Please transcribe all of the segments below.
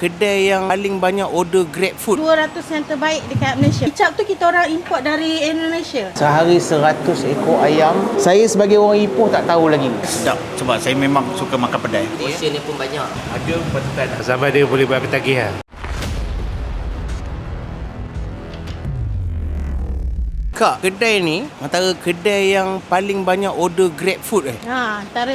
kedai yang paling banyak order Grab food. 200 yang terbaik dekat Malaysia. Kicap tu kita orang import dari Indonesia. Sehari 100 ekor ayam. Saya sebagai orang Ipoh tak tahu lagi. Sedap sebab saya memang suka makan pedai. Portion dia pun banyak. Ada pasukan. Sampai dia boleh buat ketagihan. Kak, kedai ni antara kedai yang paling banyak order Grab food eh. Ha, antara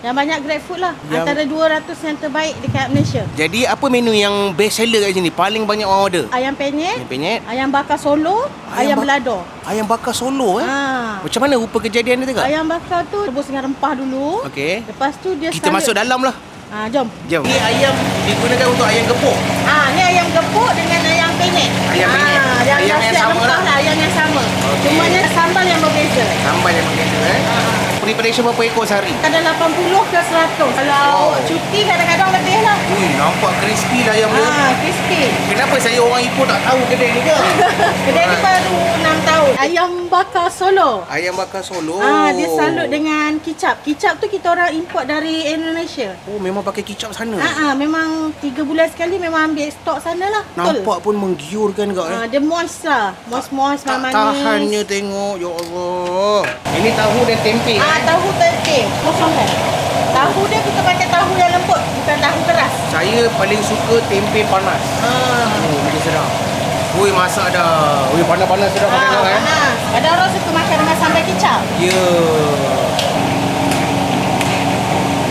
yang banyak grab food lah. Yang- Antara 200 yang terbaik dekat Malaysia. Jadi apa menu yang best seller kat sini? Paling banyak orang order? Ayam penyet, Ayam penyet, ayam bakar solo, Ayam ayam, bak- belado. ayam bakar solo eh. Ha. Macam mana rupa kejadian dia tu kak? Ayam bakar tu rebus dengan rempah dulu. Okey. Lepas tu dia Kita salut. masuk dalam lah. Ha, jom. Jom. Ni ayam digunakan untuk ayam gepuk. Ah, ni ayam gepuk dengan ayam Ayam penyet. Ah, yang Ayam yang sama lah. lah. Ayam yang sama. Okey. Cuma sambal yang berbeza. Sambal yang berbeza eh. Preparation berapa ekor sehari? Ada 80 ke 100. Kalau cuti kadang-kadang lebih lah. Ui, nampak crispy lah ayam dia. Ah, crispy. Kenapa saya orang Ipoh tak tahu kedai ni ke? Kedai ni baru 6 tahun. Ayam bakar solo. Ayam bakar solo. Ah, dia salut dengan kicap. Kicap tu kita orang import dari Indonesia. Oh, memang pakai kicap sana. Ah, ah, memang 3 bulan sekali memang ambil stok sana lah. Nampak pun menggiurkan kak eh. Ah, dia moist lah. Moist-moist, tak manis. tahannya tengok. Ya Allah. Ini tahu dan tempe Ah, tahu tempe. Kosong kan? Tahu dia kita pakai tahu yang lembut, bukan tahu keras. Saya paling suka tempe panas. Ah. Oh, dia sedap. Ui, masak dah. Ui, panas-panas sedap Ah, makan eh. panas. Ada orang suka makan dengan sambal kicap. Ya.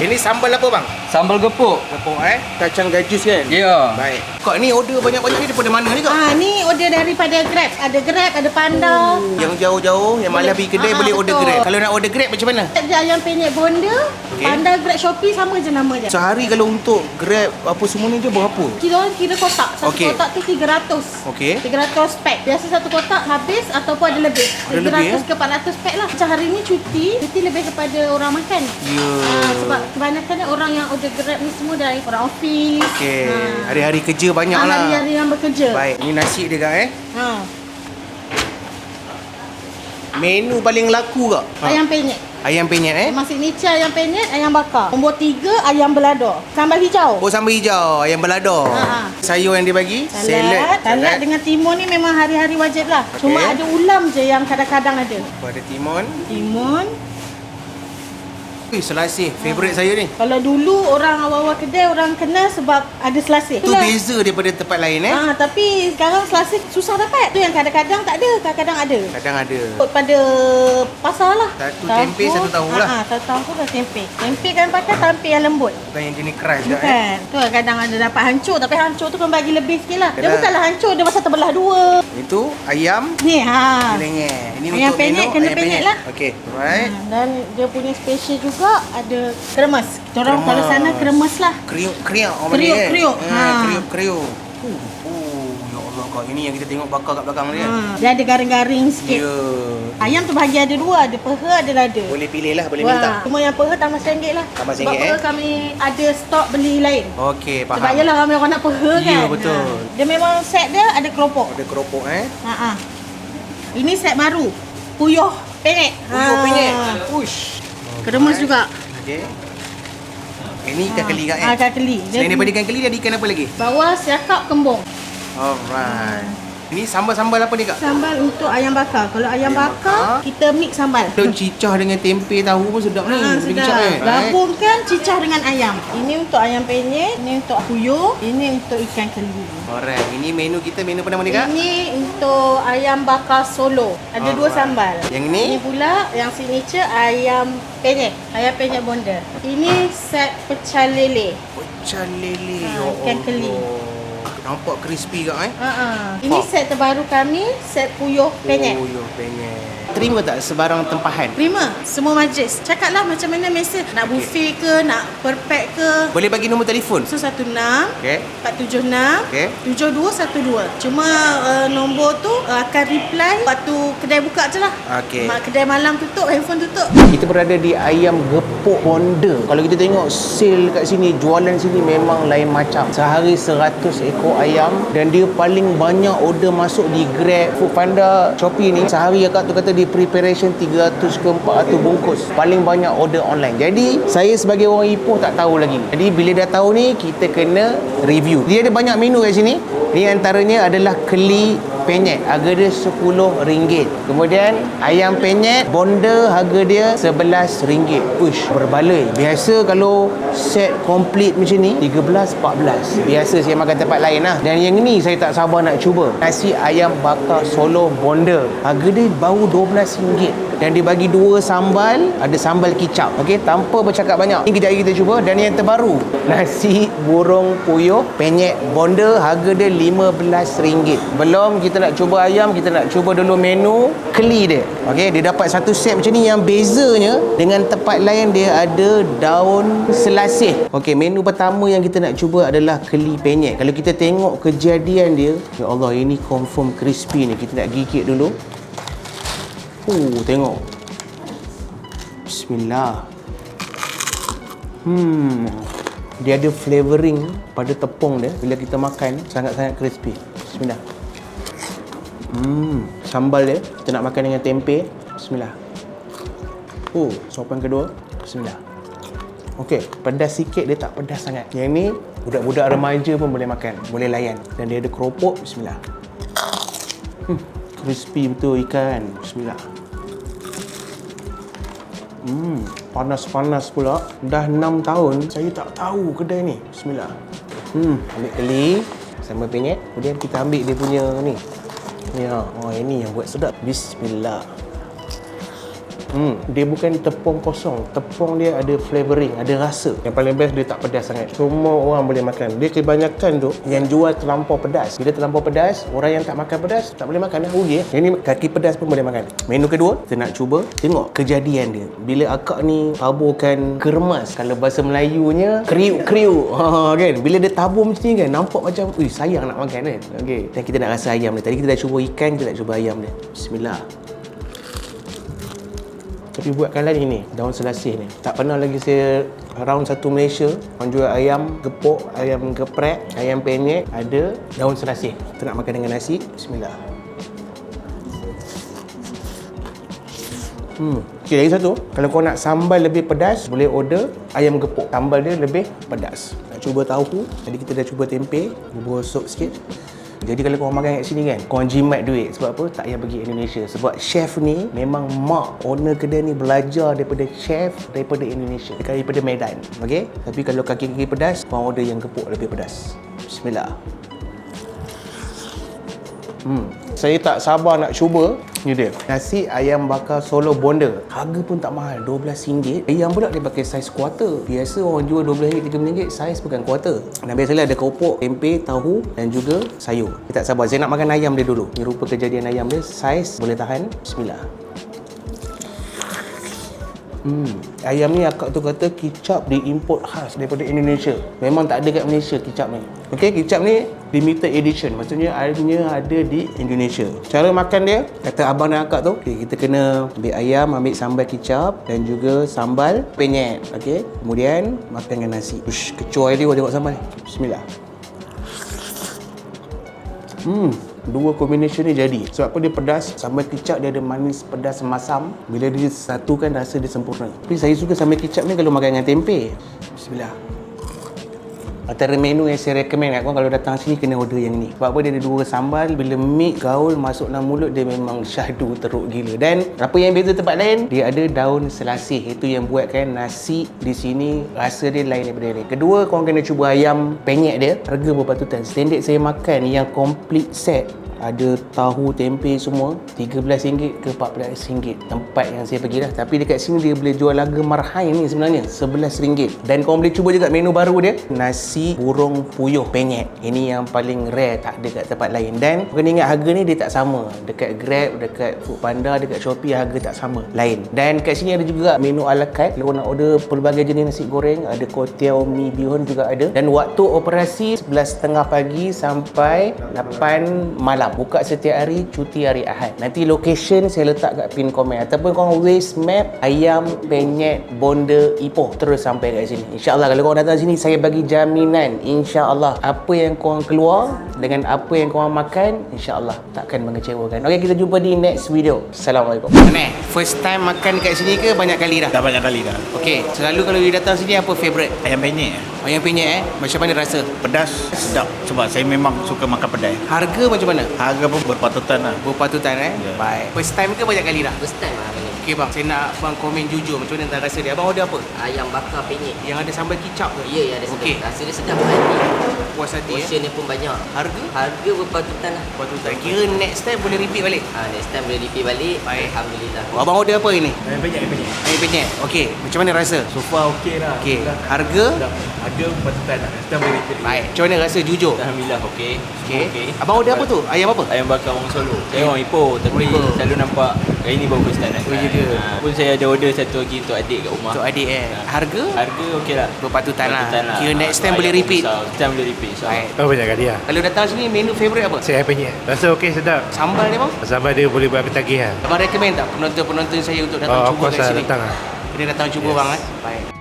Ini sambal apa bang? Sambal gepuk. Gepuk eh? Kacang gajus kan? Ya. Baik. Kak ni order banyak-banyak ni daripada mana ni kak? Ah, ni order daripada Grab. Ada Grab, ada Panda. Yang jauh-jauh, yang malah pergi kedai Ah, boleh order betul. Grab. Kalau nak order Grab macam mana? Ayam penyet bonda, Okey. Panda Grab Shopee sama je nama dia. Sehari kalau untuk Grab apa semua ni dia berapa? Kita orang kira kotak. Satu Okey. kotak tu 300. Okey. 300 pack. Biasa satu kotak habis ataupun ada lebih. Ada lebih, 300 ke 400 pack lah. Macam hari ni cuti, cuti lebih kepada orang makan. Ya. Ah, sebab kebanyakan orang yang order Grab ni semua dari orang office. Okey. Ah. Hari-hari kerja banyak Ah, lah. Hari-hari yang bekerja. Baik, ni nasi dia kak eh. Ha. Menu paling laku kak? Ha. Ayam penyet. Ayam penyet eh. Memang signature ayam penyet, ayam bakar. Nombor tiga, ayam belado. Sambal hijau. Oh sambal hijau, ayam balado. Ha, ha. Sayur yang dia bagi? Salad. Salad dengan timun ni memang hari-hari wajib lah. Okey. Cuma ada ulam je yang kadang-kadang ada. Ada timun. Timun. Ui, selasih. Favourite saya ni. Kalau dulu orang awal-awal kedai orang kenal sebab ada selasih. Tu beza daripada tempat lain eh. Ah, tapi sekarang selasih susah dapat. Tu yang kadang-kadang tak ada, kadang-kadang ada. Kadang ada. Ikut pada pasar lah. Satu tempe, satu tahu lah. Ah, satu tahu dan tempe. Tempe kan pakai tempe yang lembut. Bukan yang jenis keras dah eh. Bukan. Tu lah kadang ada dapat hancur tapi hancur tu kan bagi lebih sikit lah. Dia Yalah. bukanlah hancur, dia masa terbelah dua. Itu ayam Ni ha. Penyet. Ini Ayam untuk penyet, menu kena ayam penyet lah. Okey. Alright. Hmm, dan dia punya special juga ada kremes. Kita orang kalau sana kremes lah. Kriuk kriuk orang Kriuk, panggil, eh? kriuk. Ha, Ha. kriuk kriuk. Oh, ya Allah kau ini yang kita tengok bakar kat belakang ni kan. Ha. Dia ada garing-garing sikit. Ya. Ayam tu bagi ada dua, ada peha, ada lada. Boleh pilih lah, boleh minta. Cuma yang peha tambah RM1 lah. Tambah Sebab RM1, peha eh? kami ada stok beli lain. Okey, faham. Sebab yelah ramai orang nak peha kan. Ya, betul. Ha. Dia memang set dia ada keropok. Ada keropok eh. Ha ah. Ini set baru. Puyuh penyet. Puyuh Ha. penyet. Kremes juga. Okey. Ini ikan keli kak eh. Ah, ikan keli. Selain daripada ikan keli, dia ada ikan apa lagi? Bawah siakap kembung. Alright. Ini sambal-sambal apa ni kak? Sambal untuk ayam bakar. Kalau ayam, Ayam bakar. bakar, kita mix sambal. Ada cicah dengan tempe tahu pun sedap ni. Boleh sedap. kicap, eh? Gabungkan cicah dengan ayam. Ini untuk ayam penyet, ini untuk puyuh, ini untuk ikan keli. Alright. Ini menu kita, menu apa nama ni kak? Ini untuk ayam bakar solo. Ada dua Alright. sambal. Yang ini? Ini pula yang signature ayam penyet. Ayam penyet bonda. Ini set pecel lele. Pecel lele. Ha, ikan keli. Nampak crispy kak eh? Ha ah. Ini set terbaru kami, set puyuh penyet. Ya penyet. Terima tak sebarang tempahan? Terima semua majlis. Cakaplah macam mana mesej. Nak buffet ke, nak per pack ke. Boleh bagi nombor telefon? 116 Okey. 476 Okey. 7212. Cuma uh, nombor tu uh, akan reply waktu kedai buka je lah. Okey. Mak kedai malam tutup, handphone tutup. Kita berada di Ayam Gepuk Honda. Kalau kita tengok sale kat sini, jualan sini memang lain macam. Sehari 100 ekor ayam dan dia paling banyak order masuk di Grab, Foodpanda, Shopee ni. Sehari akak tu kata dia Jadi preparation 300 ke 400 bungkus. Paling banyak order online. Jadi saya sebagai orang Ipoh tak tahu lagi. Jadi bila dah tahu ni kita kena review. Dia ada banyak menu kat sini. Ni antaranya adalah keli penyet harga dia RM10 kemudian ayam penyet bonda harga dia RM11 push berbaloi. Biasa kalau set komplit macam ni 13 14 biasa saya makan tempat lain lah. Dan yang ni saya tak sabar nak cuba. Nasi ayam bakar solo bonda harga dia baru RM12 dan dia bagi dua sambal ada sambal kicap. Okey tanpa bercakap banyak. Ni kejap kita cuba. Dan yang terbaru nasi burung puyuh penyet bonda harga dia RM15 belum kita nak cuba ayam kita nak cuba dulu menu keli dia okey dia dapat satu set macam ni yang bezanya dengan tempat lain dia ada daun selasih okey menu pertama yang kita nak cuba adalah keli penyet kalau kita tengok kejadian dia ya Allah ini confirm crispy ni kita nak gigit dulu Uh, tengok. Bismillah. Hmm. Dia ada flavoring pada tepung dia bila kita makan sangat-sangat crispy. Bismillah. Hmm, sambal dia kita nak makan dengan tempe. Bismillah. Oh, sopan kedua. Bismillah. Okey, pedas sikit dia tak pedas sangat. Yang ni budak-budak remaja pun boleh makan, boleh layan. Dan dia ada keropok. Bismillah. Hmm, crispy betul ikan. Bismillah. Hmm, panas-panas pula. Dah 6 tahun saya tak tahu kedai ni. Bismillah. Hmm, ambil keli sama penyet. Kemudian kita ambil dia punya ni. Ya, oh ini yang buat sedap. Bismillah. Hmm, dia bukan tepung kosong. Tepung dia ada flavoring, ada rasa. Yang paling best dia tak pedas sangat. Semua orang boleh makan. Dia kebanyakan tu yang jual terlampau pedas. Bila terlampau pedas, orang yang tak makan pedas tak boleh makan dah rugi ya. Yang ni kaki pedas pun boleh makan. Menu kedua, kita nak cuba tengok kejadian dia. Bila akak ni taburkan keremas, kalau bahasa Melayunya kriuk-kriuk. Ha kan. Bila dia tabur macam ni kan, nampak macam, "Ui, sayang nak makan kan." Okey. Dan kita nak rasa ayam dia. Tadi kita dah cuba ikan, kita nak cuba ayam dia. Bismillah. Tapi buatkan lain ini Daun selasih ni Tak pernah lagi saya Around satu Malaysia Orang jual ayam gepuk Ayam geprek Ayam penyet Ada daun selasih Kita nak makan dengan nasi Bismillah Hmm. Okay, lagi satu. Kalau kau nak sambal lebih pedas, boleh order ayam gepuk. Sambal dia lebih pedas. Nak cuba tahu. Tadi kita dah cuba tempe. Bubur sup sikit. Jadi kalau korang makan kat sini kan, korang jimat duit. Sebab apa? Tak payah pergi Indonesia. Sebab chef ni memang mak owner kedai ni belajar daripada chef daripada Indonesia. Daripada Medan. Okay? Tapi kalau kaki-kaki pedas, korang order yang gepuk lebih pedas. Bismillah. Hmm. Saya tak sabar nak cuba Ni dia Nasi ayam bakar solo bonda Harga pun tak mahal RM12 Ayam pula dia pakai saiz quarter Biasa orang jual RM12, RM13 Saiz bukan quarter Dan biasalah ada keropok, tempe, tahu Dan juga sayur. Saya tak sabar. Saya nak makan ayam dia dulu. Ni rupa kejadian ayam dia Saiz boleh tahan. Bismillah Hmm. Ayam ni akak tu kata kicap diimport khas daripada Indonesia. Memang tak ada kat Malaysia kicap ni. Okey, kicap ni limited edition. Maksudnya hanya ada di Indonesia. Cara makan dia, kata abang dan akak tu, okay, kita kena ambil ayam, ambil sambal kicap dan juga sambal penyet. Okey, kemudian makan dengan nasi. Ush, kecoh dia tengok sambal ni. Bismillah. Hmm, dua combination ni jadi. Sebab apa dia pedas, sambal kicap dia ada manis, pedas, masam. Bila dia satukan rasa dia sempurna. Tapi saya suka sambal kicap ni kalau makan dengan tempe. Bismillah. Antara menu yang saya recommend kat korang kalau datang sini kena order yang ni. Sebab apa dia ada dua sambal, bila mix gaul masuk dalam mulut dia memang syahdu teruk gila. Dan apa yang beza tempat lain, dia ada daun selasih. Itu yang buatkan nasi di sini rasa dia lain daripada ni. Kedua, korang kena cuba ayam penyet dia. Harga berpatutan. Standard saya makan yang complete set ada tahu, tempe semua RM13 ke RM14 tempat yang saya pergi dah. Tapi dekat sini dia boleh jual harga marhain ni sebenarnya RM11 dan korang boleh cuba juga menu baru dia nasi burung puyuh penyet. Ini yang paling rare tak ada kat tempat lain. Dan kena ingat harga ni dia tak sama. Dekat Grab, dekat Foodpanda, dekat Shopee harga tak sama lain. Dan kat sini ada juga menu ala carte. Kalau nak order pelbagai jenis nasi goreng ada kuatiau, mi bihun juga ada. Dan waktu operasi 11.30 pagi sampai 8 malam buka setiap hari cuti hari Ahad nanti location saya letak kat pin komen ataupun korang waste map ayam penyet bonda Ipoh terus sampai kat sini insyaAllah kalau korang datang sini saya bagi jaminan insyaAllah apa yang korang keluar dengan apa yang korang makan, insya-Allah takkan mengecewakan. Okey, kita jumpa di next video. Assalamualaikum. Mana? First time makan kat sini ke banyak kali dah? Dah banyak kali dah. Okey, selalu kalau you datang sini apa favorite? Ayam penyet. Ayam penyet eh. Macam mana rasa? Pedas, sedap. Sebab saya memang suka makan pedai. Harga macam mana? Harga pun berpatutan lah. Berpatutan eh. Ya. Baik. First time ke banyak kali dah? First time lah. Okey bang, saya nak bang komen jujur macam mana tentang rasa dia. Abang order apa? Ayam bakar penyet. Yang ada sambal kicap ke? Ya, ya ada sedap. Okey. Rasa dia sedap hati. Puas hati eh. Portion dia pun banyak. Harga? Harga berpatutan lah. Patutan. Kira next time boleh repeat balik. Ha, next time boleh repeat balik. Baik. Alhamdulillah. Abang order apa ini? Ayam penyet, ayam penyet. Ayam penyet. Okey, macam mana rasa? So far okey lah. Okey. Harga? Harga berpatutan lah. Next time boleh repeat. Baik. Macam mana rasa jujur? Alhamdulillah okey. Okey. Abang order apa tu? Ayam apa? Ayam bakar orang Solo. Saya orang Ipoh tapi selalu nampak hari ni baru first time nak Oh, ya ke? Ha, pun saya ada order satu lagi untuk adik kat rumah. Untuk adik eh. Harga? Harga okey lah. Berpatutan lah. Berpatutan Kira next time boleh repeat. Next time boleh repeat. So, Baik. Oh banyak kali lah. Kalau datang sini menu favourite apa? Saya penyet. Rasa okey sedap. Sambal dia bang? Sambal dia boleh buat ketagih lah. Abang recommend tak penonton-penonton saya untuk datang Oh, of cuba course kat lah sini? datang lah. Dia datang cuba Yes. bang eh. Baik.